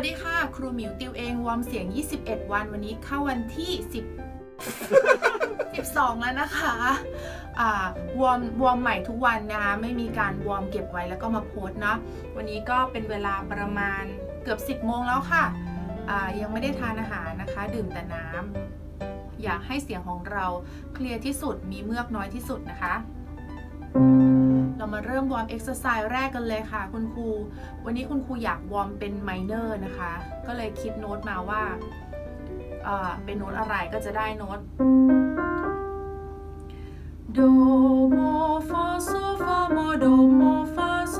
วัสดีค่ะ ครูหมิวติวเองวอร์มเสียง 21 วันวันนี้เข้าวันที่ 10 12 แล้วนะคะอ่าวอร์มวอร์มใหม่ทุกวันนะคะไม่มีการวอร์มเก็บไว้แล้วก็มาโพสเนาะวันนี้ก็เป็นเวลาประมาณเกือบ 10 โมงแล้วค่ะอ่ายังไม่ได้ทานอาหารนะคะ ดื่มแต่น้ำอยากให้เสียงของเราเคลียร์ที่สุดมีเมือกน้อยที่สุดนะคะ เรามาเริ่มวอร์มเอ็กซ์ไซส์แรกกันเลยค่ะ คุณครู วันนี้คุณครูอยากวอร์มเป็นไมเนอร์นะคะ ก็เลยคิดโน้ตมาว่าเอ่อเป็นโน้ตอะไรก็จะได้โน้ตโดโมฟาโซฟาโมโดโมฟาโซ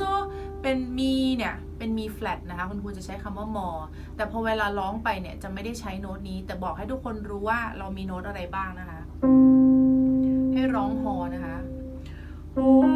เป็นมีเนี่ย เป็นมีแฟลตนะคะ คุณครูจะใช้คำว่ามอ แต่พอเวลาร้องไปเนี่ย จะไม่ได้ใช้โน้ตนี้ แต่บอกให้ทุกคนรู้ว่าเรามีโน้ตอะไรบ้างนะคะ ให้ร้องฮอนะคะ ล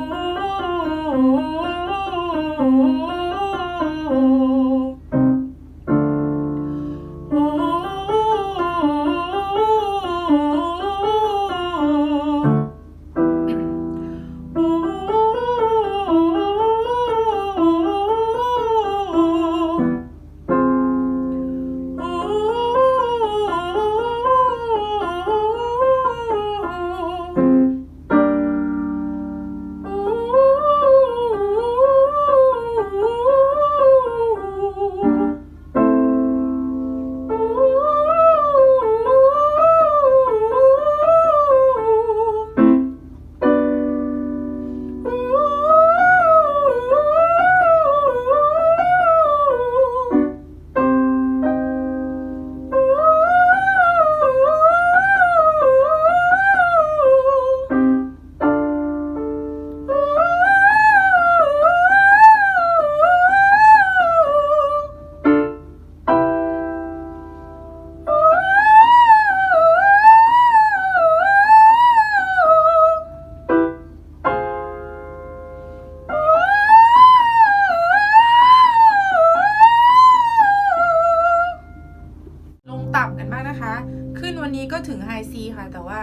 งต่ำกันบ้างนะคะ ขึ้นวันนี้ก็ถึงไฮซีค่ะ แต่ว่า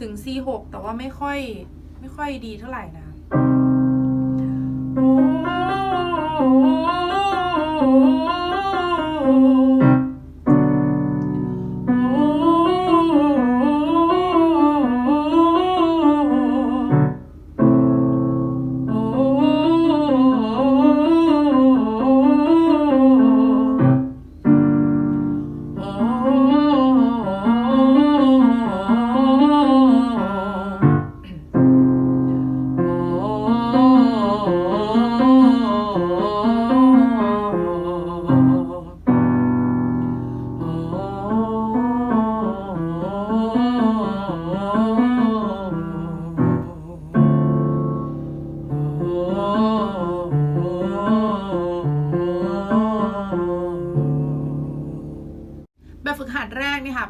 ถึง C6 แต่ว่าไม่ค่อยไม่ค่อยดีเท่าไหร่นะ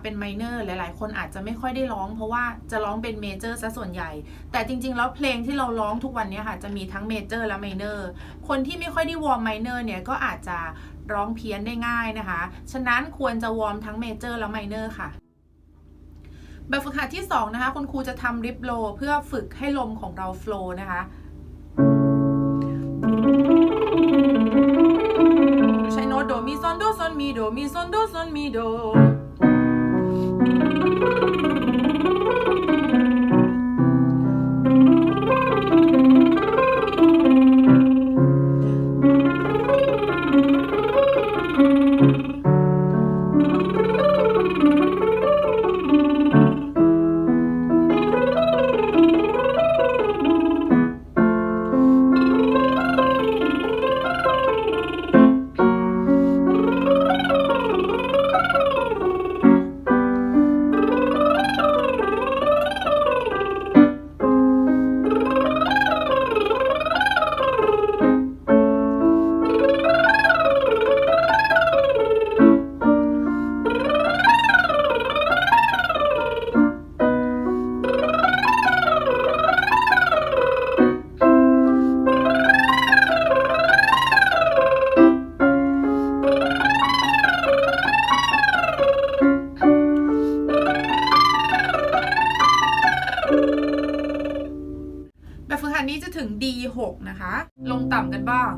เป็นไมเนอร์หลาย ๆ คนอาจจะไม่ค่อยได้ร้อง เพราะว่าจะร้องเป็นเมเจอร์ซะส่วนใหญ่ แต่จริง ๆ แล้วเพลงที่เราร้องทุกวันนี้ค่ะจะมีทั้งเมเจอร์และไมเนอร์คนที่ไม่ค่อยได้วอร์มไมเนอร์เนี่ยก็อาจจะร้องเพี้ยนได้ง่ายนะคะ ฉะนั้นควรจะวอร์มทั้งเมเจอร์และไมเนอร์ค่ะแบบฝึกหัดที่ 2 นะคะ คุณครูจะทำริบโลเพื่อฝึกให้ลมของเราโฟล์นะคะ ใช้โน้ตโดมีซอนโดซอนมีโดมีซอนโดซอนมีโด thank you นี้จะถึง D6 นะคะ ลงต่ำกันบ้าง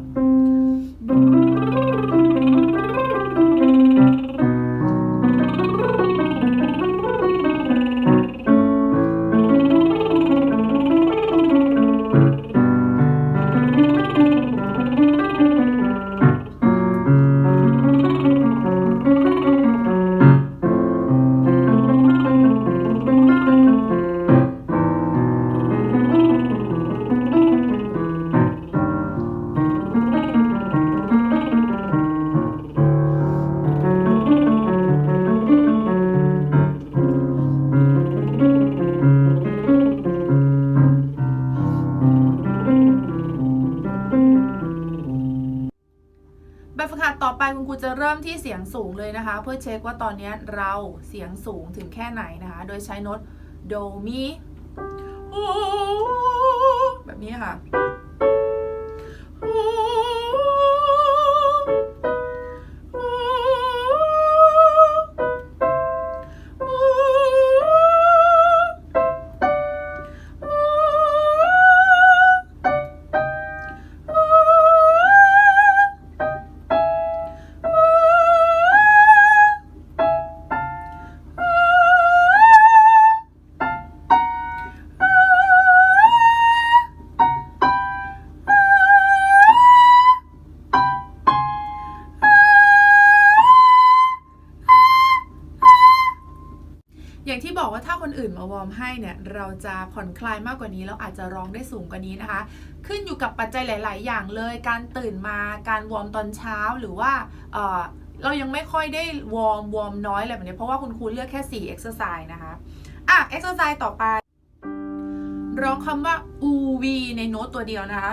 จะเริ่มที่เสียงสูงเลยนะคะ เพื่อเช็คว่าตอนนี้เราเสียงสูงถึงแค่ไหนนะคะ โดยใช้โน้ตโดมีแบบนี้ค่ะ อื่นมาวอร์มให้เนี่ยเราจะผ่อนคลายมากกว่านี้แล้วอาจจะร้องได้สูงกว่านี้นะคะ ขึ้นอยู่กับปัจจัยหลาย ๆ อย่างเลย การตื่นมาการวอร์มตอนเช้าหรือว่าเออเรายังไม่ค่อยได้วอร์มวอร์มน้อยอะไรแบบนี้เพราะว่าคุณครูเลือกแค่ 4 exercise นะคะอะ exercise ต่อไป ร้องคำว่า u v ในโน้ตตัวเดียวนะคะ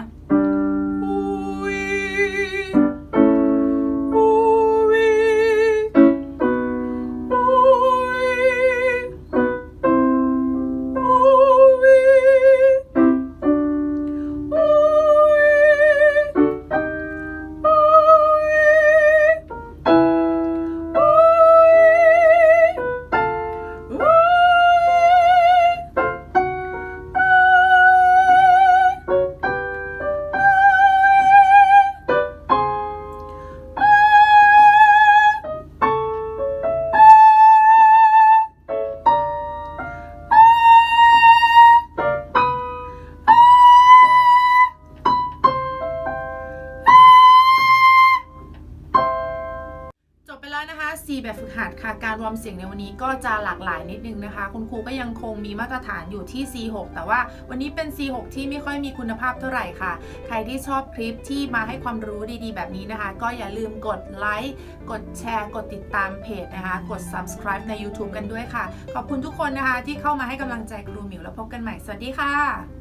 แล้วนะคะ4แบบฝึกหัดค่ะ การวอร์มเสียงในวันนี้ก็จะหลากหลายนิดนึงนะคะ คุณครูก็ยังคงมีมาตรฐานอยู่ที่ C6 แต่ว่าวันนี้เป็น C6 ที่ไม่ค่อยมีคุณภาพเท่าไหร่ค่ะ ใครที่ชอบคลิปที่มาให้ความรู้ดีๆ แบบนี้นะคะ ก็อย่าลืมกดไลค์ กดแชร์ กดติดตามเพจนะคะ กด subscribe ใน YouTube กันด้วยค่ะ ขอบคุณทุกคนนะคะที่เข้ามาให้กำลังใจครูหมิวแล้วพบกันใหม่ สวัสดีค่ะ